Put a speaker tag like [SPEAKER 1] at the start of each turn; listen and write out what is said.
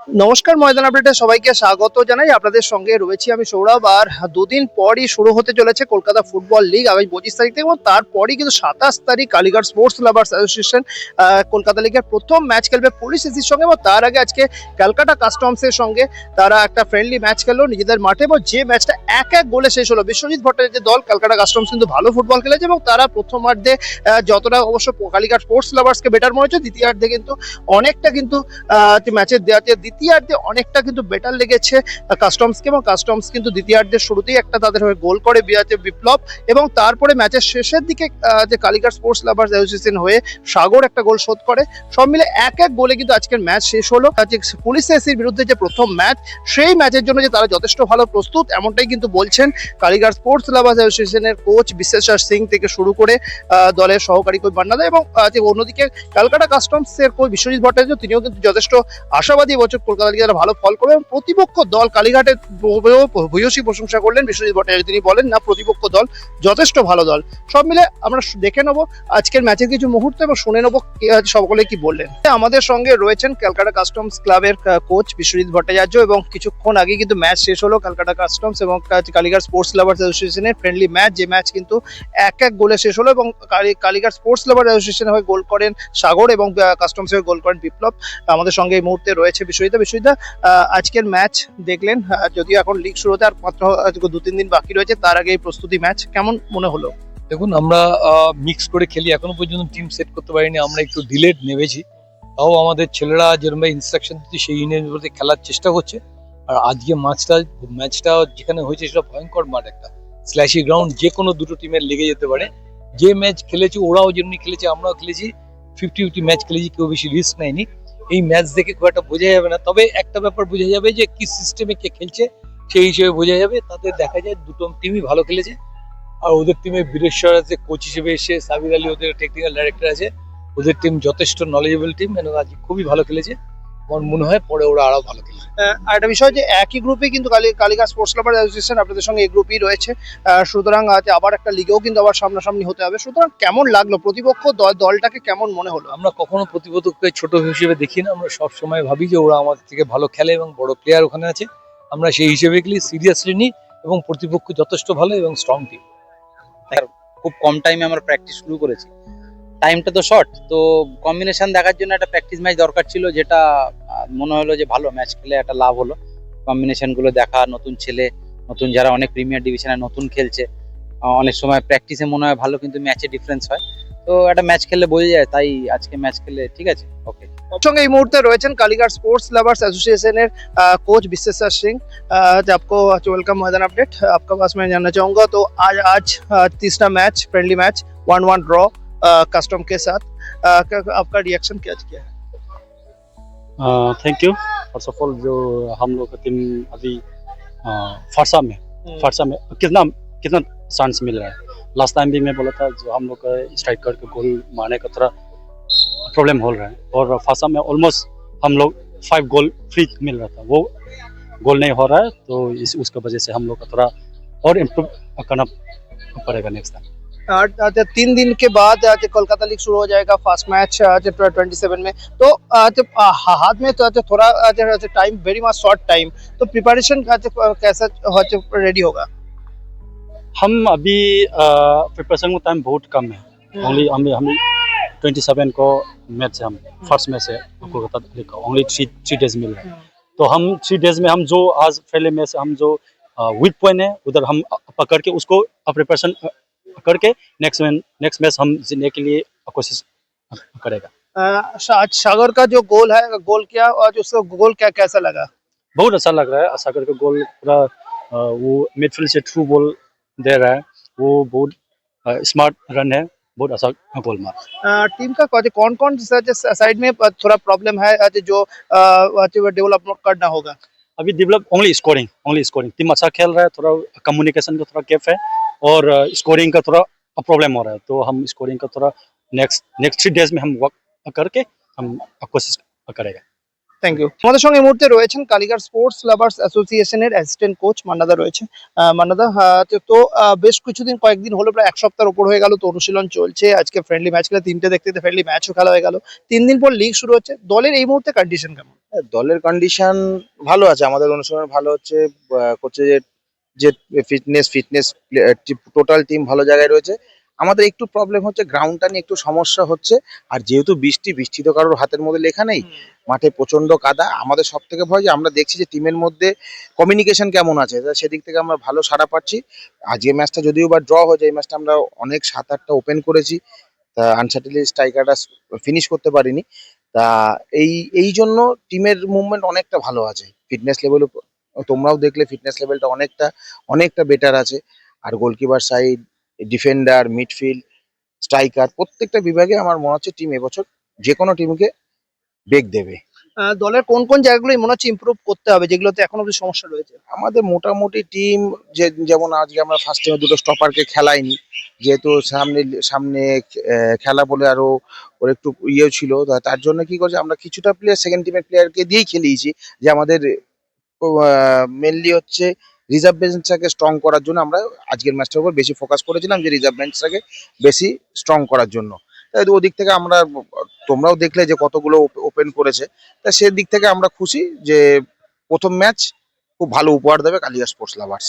[SPEAKER 1] নমস্কার, ময়দান আপডেটে সবাইকে স্বাগত জানাই। আপনাদের সঙ্গে রয়েছি আমি সৌরভ। আর দুদিন পরই শুরু হতে চলেছে কলকাতা ফুটবল লিগ আগামী পঁচিশ তারিখ থেকে এবং তারপরই কিন্তু সাতাশ তারিখ Kalighat sports lovers association Kolkata লিগের প্রথম ম্যাচ খেলবে পুলিশ এসির সঙ্গে এবং তার আগে আজকে ক্যালকাটা কাস্টমসের সঙ্গে তারা একটা ফ্রেন্ডলি ম্যাচ খেললো নিজেদের মাঠে এবং যে ম্যাচটা এক এক গোলে শেষ হলো। বিশ্বজিৎ ভট্টাচার্যের দল ক্যালকাটা কাস্টমস কিন্তু ভালো ফুটবল খেলেছে এবং তারা প্রথমার্ধে যতটা অবশ্য কালীঘাট স্পোর্টস লাভার্সকে বেটার মনে হচ্ছে, দ্বিতীয়ার্ধে কিন্তু অনেকটা কিন্তু ম্যাচের দেওয়াতে দ্বিতীয়ার্ধে অনেকটা কিন্তু বেটার লেগেছে কাস্টমসকে এবং কাস্টমস কিন্তু দ্বিতীয়ার্ধের শুরুতেই একটা তাদের হয়ে গোল করে বিয়াতে বিপ্লব এবং তারপরে ম্যাচের শেষের দিকে যে কালিকার স্পোর্টস লাভার্স অ্যাসোসিয়েশন হয়ে সাগর একটা গোল শোধ করে। সব মিলে এক এক গোলে কিন্তু আজকের ম্যাচ শেষ হলো। পুলিশ এসির বিরুদ্ধে যে প্রথম ম্যাচ সেই ম্যাচের জন্য যে তারা যথেষ্ট ভালো প্রস্তুত, এমনটাই কিন্তু বলছেন কালিঘাট স্পোর্টস লাভার্স অ্যাসোসিয়েশনের কোচ বিশ্বেশ্বর সিং থেকে শুরু করে দলের সহকারী কোচ বান্নাদা এবং অন্যদিকে ক্যালকাটা কাস্টমসের কোচ বিশ্বজিৎ ভট্টাচার্য, তিনিও কিন্তু যথেষ্ট আশাবাদী বছর কলকাতা লিগে ভালো ফল করবে এবং প্রতিপক্ষ দল কালীঘাটের ভূয়সী প্রশংসা করলেন বিশ্বজিৎ ভট্টাচার্য। তিনি বলেন, না, প্রতিপক্ষ দল যথেষ্ট ভালো দল। সব মিলে আমরা দেখে নেব আজকের ম্যাচের কিছু মুহূর্ত এবং শুনে নেব সকলে কি বললেন। আমাদের সঙ্গে রয়েছেন ক্যালকাটা কাস্টমস ক্লাবের কোচ বিশ্বজিৎ ভট্টাচার্য এবং কিছুক্ষণ আগে কিন্তু ম্যাচ শেষ হলো ক্যালকাটা কাস্টমস এবং কাজ- কালীঘাট স্পোর্টস লাভার্স অ্যাসোসিয়েশনের ফ্রেন্ডলি ম্যাচ যে ম্যাচ কিন্তু এক এক গোলে শেষ হলো এবং কালী- কালীঘাট স্পোর্টস লাভার অ্যাসোসিয়েশন হয়ে গোল করেন সাগর এবং কাস্টমস হয়ে গোল করেন বিপ্লব। আমাদের সঙ্গে এই মুহূর্তে রয়েছে বিশ্বজিৎ বিশ্বজিৎ আজকের ম্যাচ দেখলেন যদিও এখন লিগ শুরু হতে আর মাত্র দু, তিন দিন বাকি রয়েছে, তার আগে এই প্রস্তুতি ম্যাচ কেমন মনে হলো?
[SPEAKER 2] দেখুন, আমরা মিক্স করে খেলি। এখনও পর্যন্ত টিম সেট করতে পারিনি, আমরা একটু ডিলেড নেমেছি। তাও আমাদের ছেলেরা যেরকম ইনস্ট্রাকশন দিচ্ছে, সেই ইউনিয়নের খেলার চেষ্টা করছে। আর আজকে ম্যাচটা ম্যাচটা যেখানে হয়েছে সেটা ভয়ঙ্কর মাঠ একটা। স্ল্যাশি গ্রাউন্ড যে কোনো দুটো টিমের লেগে যেতে পারে। যে ম্যাচ খেলেছে, ওরাও যেমনি খেলেছে, আমরাও খেলেছি। ফিফটি ফিফটি ম্যাচ খেলেছি, কেউ বেশি রিস্ক নেয়নি। এই ম্যাচ দেখে খুব একটা বোঝা যাবে না। তবে একটা ব্যাপার বোঝা যাবে যে, কি সিস্টেমে কে খেলছে, সেই হিসেবে বোঝা যাবে। তাতে দেখা যায় দুটো টিমই ভালো খেলেছে। আর ওদের টিমে বীরেশ্বর আছে কোচ হিসেবে এসে, সাবির আলী ওদের টেকনিক্যাল ডাইরেক্টর আছে। ওদের টিম যথেষ্ট নলেজেবল টিম এবং আজ খুবই ভালো খেলেছে। আমার মনে হয় পরে ওরা আরও ভালো খেলবে।
[SPEAKER 1] আর একটা বিষয় যে একই গ্রুপে কিন্তু কালী কালীঘাট স্পোর্টস ক্লাব অ্যাসোসিয়েশন আপনাদের সঙ্গে এই গ্রুপই রয়েছে। আহ, সুতরাং আজ আবার একটা লিগেও কিন্তু আবার সামনাসামনি হতে হবে। সুতরাং কেমন লাগল? প্রতিপক্ষ দল দলটাকে কেমন মনে হলো?
[SPEAKER 2] আমরা কখনো প্রতিপক্ষকে ছোট হিসেবে দেখি না। আমরা সব সময় ভাবি যে ওরা আমাদের থেকে ভালো খেলে এবং বড় প্লেয়ার ওখানে আছে। আমরা সেই হিসেবে খেলি সিরিয়াসলি নিই এবং প্রতিপক্ষ যথেষ্ট ভালো এবং স্ট্রং টিম
[SPEAKER 3] খুব কম টাইমে আমরা প্র্যাকটিস শুরু করেছি। টাইমটা তো শর্ট তো কম্বিনেশন দেখার জন্য একটা প্র্যাকটিস ম্যাচ দরকার ছিল যেটা আহ, মনে হলো যে ভালো ম্যাচ খেলে একটা লাভ হলো কম্বিনেশন গুলো দেখা নতুন ছেলে নতুন যারা অনেক প্রিমিয়ার ডিভিশনে নতুন খেলছে আহ, অনেক সময় প্র্যাকটিসে মনে হয় ভালো কিন্তু ম্যাচে ডিফারেন্স হয় তো একটা ম্যাচ খেললে বোঝা যায় তাই আজকে ম্যাচ খেললে ঠিক আছে ওকে
[SPEAKER 1] ওর সঙ্গে এই মুহূর্তে রয়েছেন Kalighat sports lovers association coach Vishweshwar Singh आज आपको वेलकम मैदान अपडेट आपका पास मैं जानना चाहूंगा तो आज आज अ, तीसरा match friendly match one one draw custom के साथ। आपका रिएक्शन क्या क्या है?
[SPEAKER 4] Thank you first of all जो हम लोग का टीम अभी फरसा में फरसा में कितना कितना चांस मिल रहा है? लास्ट टाइम भी मैं बोला था जो हम लोग का स्ट्राइक करके गोल मारने का थोड़ा प्रॉब्लम हो रहा है। और फरसा में ऑलमोस्ट हम लोग फाइव गोल फ्री मिल रहा था। वो गोल नहीं हो रहा है तो इस उसका वजह से हम लोग का थोड़ा और इम्प्रूव करना पड़ेगा नेक्स्ट टाइम
[SPEAKER 1] आज आज तीन दिन के बाद आज कोलकाता लीग शुरू हो जाएगा फ़र्स्ट मैच आज ट्वेंटी सेवन में। तो आज हाथ में तो आज थोड़ा आज time very much short time तो प्रिपरेशन आज कैसा आज रेडी होगा?
[SPEAKER 4] हम अभी प्रिपरेशन का टाइम बहुत कम है। ओनली हमें हम ट्वेंटी सेवन को मैच है हम फ़र्स्ट मैच है कोलकाता लीग का ओनली थ्री थ्री डेज़ मिल। रहा है तो हम थ्री डेज़ में हम जो आज पहले मैच हम जो वीक पॉइंट है उधर हम पकड़ के उसको प्रिपरेशन करके नेक्स्ट नेक्स्ट मैच हम जीतने के लिए कोशिश करेगा।
[SPEAKER 1] आज सागर का जो गोल है गोल किया और उसका गोल क्या कैसा लगा?
[SPEAKER 4] बहुत अच्छा लग रहा है। सागर का गोल पूरा वो मिडफील्ड से थ्रू बॉल दे रहा है। वो बहुत स्मार्ट रन है। बहुत अच्छा गोल मार।
[SPEAKER 1] टीम का कौन- कौन कौन साइड में थोड़ा प्रॉब्लम है जो डेवलप करना होगा?
[SPEAKER 4] अभी develop only scoring only scoring team अच्छा खेल रहा है थोड़ा कम्युनिकेशन का थोड़ा गैप है। और स्कोरिंग का थोड़ा प्रॉब्लम हो रहा है तो हम स्कोरिंग का थोड़ा नेक्स्ट नेक्स्ट थ्री डेज में हम वर्क करके हम कोशिश करेगा
[SPEAKER 1] থ্যাংক ইউ আমাদের সঙ্গে এই মুহূর্তে রয়েছেন কালিকার স্পোর্টস লাভার্স অ্যাসোসিয়েশনের অ্যাসিস্ট্যান্ট কোচ মান্নাদা রয়েছে আহ, মান্নাদা আহ, তো- তো আহ, বেশ কিছুদিন কয়েকদিন হলো প্রায় এক সপ্তাহের উপর হয়ে গেল তো অনুশীলন চলছে আজকে ফ্রেন্ডলি ম্যাচ খেলে তিনটে দেখতে দেখতে ফ্রেন্ডলি ম্যাচও খেলা হয়ে গেল তিন দিন পর লিগ শুরু হচ্ছে দলের এই মুহূর্তে কন্ডিশন কেমন
[SPEAKER 5] হ্যাঁ, দলের কন্ডিশন ভালো আছে আমাদের অনুশীলন ভালো হচ্ছে কোচের যে ফিটনেস ফিটনেস টোটাল টিম ভালো জায়গায় রয়েছে। আমাদের একটু প্রবলেম হচ্ছে গ্রাউন্ডটা নিয়ে একটু সমস্যা হচ্ছে। আর যেহেতু বৃষ্টি বৃষ্টি তো কারোর হাতের মধ্যে লেখা নেই। মাঠে প্রচণ্ড কাদা। আমাদের সব থেকে ভয় যে আমরা দেখছি যে টিমের মধ্যে কমিউনিকেশন কেমন আছে। তা সেদিক থেকে আমরা ভালো সাড়া পাচ্ছি। আজকে ম্যাচটা যদিও বা ড্র হয়ে যায় এই ম্যাচটা আমরা অনেক সাত আটটা ওপেন করেছি। তা আনসার্টেনলি স্ট্রাইকারটা ফিনিশ করতে পারিনি। তা এই এই জন্য টিমের মুভমেন্ট অনেকটা ভালো আছে। ফিটনেস লেভেল তোমরাও দেখলে ফিটনেস লেভেলটা অনেকটা অনেকটা বেটার আছে। আর goalkeeper side defender midfield striker প্রত্যেকটা বিভাগে আমার মনে হচ্ছে টিম এবছর যে কোনো টিমকে বেগ দেবে।
[SPEAKER 1] দলের কোন কোন জায়গাগুলো মনে হচ্ছে ইমপ্রুভ করতে হবে যেগুলোতে এখন অব্দি সমস্যা রয়েছে?
[SPEAKER 5] আমাদের মোটামুটি টিম যে যেমন আজকে আমরা ফার্স্ট টাইমে দুটো স্টপারকে খেলাইনি যেহেতু সামনে সামনে খেলা বলে আরও ওর একটু ইয়ে ছিল তার জন্য কি করছে আমরা কিছুটা প্লেয়ার সেকেন্ড টিমের প্লেয়ারকে দিয়েই খেলিয়েছি যে আমাদের মেনলি হচ্ছে রিজার্ভ বেঞ্চটাকে স্ট্রং করার জন্য আমরা আজকের ম্যাচটার উপর বেশি ফোকাস করেছিলাম যে রিজার্ভ বেঞ্চটাকে বেশি স্ট্রং করার জন্য। তাই ওদিক থেকে আমরা, তোমরাও দেখলে যে কতগুলো ওপেন করেছে। তা সেদিক থেকে আমরা খুশি যে প্রথম ম্যাচ খুব ভালো উপহার দেবে কালিয়া স্পোর্টস লাভার্স